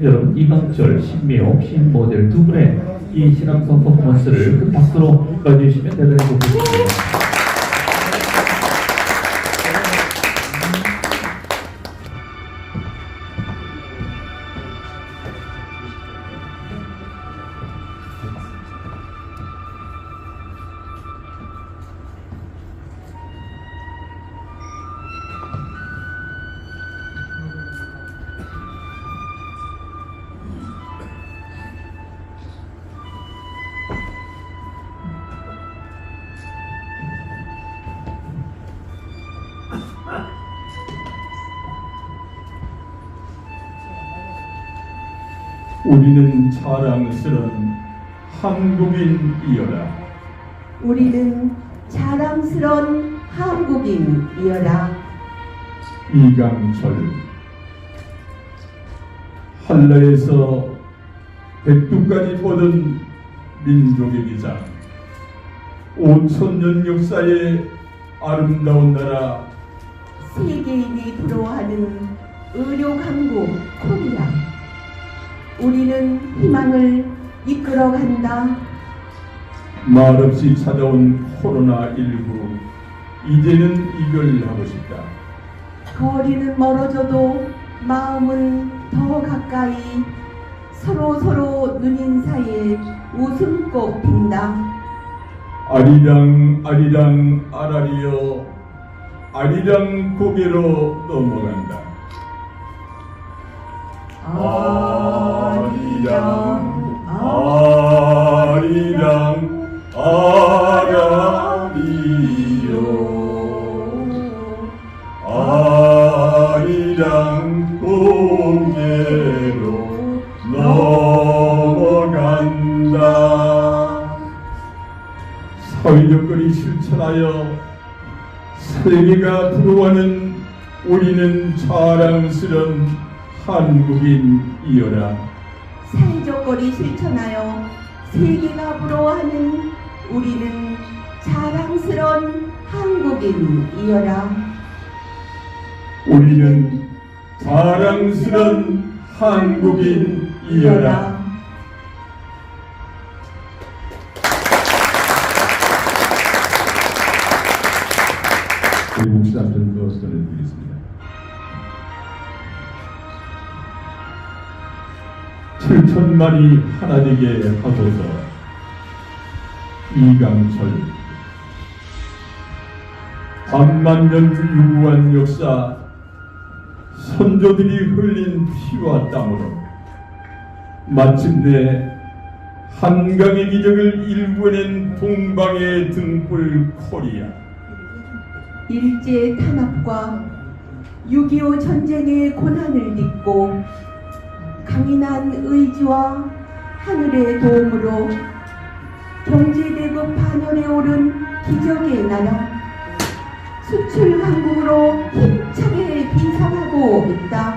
여러분 이광철, 신미옥, 신모델 두 분의 이 신앙성 퍼포먼스를 큰 박수로 봐주시면 대단히 좋겠습니다. 우리는 자랑스런 한국인이여라. 우리는 자랑스런 한국인이여라. 이강철 한라에서 백두까지 뻗은 민족의 기장 5천년 역사의 아름다운 나라 세계인이 부러워하는 의료 강국. 우리는 희망을 이끌어 간다. 말없이 찾아온 코로나19 이제는 이별하고 싶다. 거리는 멀어져도 마음은 더 가까이 서로 서로 눈인사에 웃음꽃 핀다. 아리랑 아리랑 아라리여. 아리랑 고개로 넘어간다. 아 세계가 부러워하는 우리는 자랑스런 한국인이여라 사회적 거리 실천하여 세계가 부러워하는 우리는 자랑스런 한국인이여라. 우리는 자랑스런 한국인이여라 우리 목사 앞에서 전해드리겠습니다. 7천만이 하나 되게 하소서. 이강철. 반만 년 유구한 역사 선조들이 흘린 피와 땀으로 마침내 한강의 기적을 일궈낸 동방의 등불 코리아 일제 탄압과 6.25 전쟁의 고난을 딛고 강인한 의지와 하늘의 도움으로 경제대국 반열에 오른 기적의 나라 수출 강국으로 힘차게 비상하고 있다.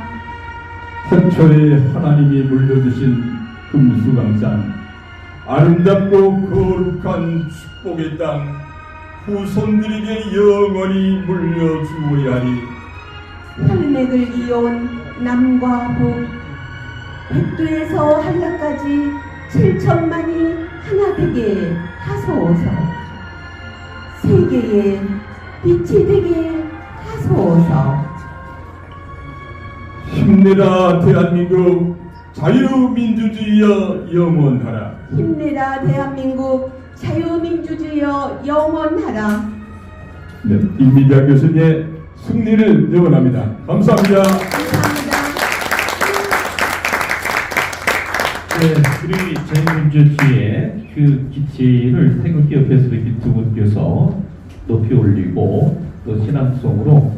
한초에 하나님이 물려주신 금수강산 아름답고 거룩한 축복의 땅 후손들에게 영원히 물려주어야 하니. 혈맥을 이어온 남과 북 백두에서 한라까지 7천만이 하나 되게 하소서. 세계에 빛이 되게 하소서. 힘내라 대한민국. 자유민주주의여 영원하라. 힘내라 대한민국 자유민주주의여 영원하라 네, 김민자 교수님의 승리를 응원합니다 감사합니다 감사합니다. 네, 우리 자유민주주의의 그 기치를 태극기 옆에서 이렇게 두 분께서 높이 올리고 또 신앙송으로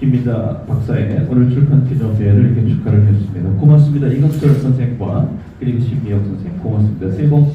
김민자 박사의 오늘 출판 기념회를 이렇게 축하를 했습니다. 고맙습니다. 이광철 선생과 그리고 신미영 선생 고맙습니다. 새해 복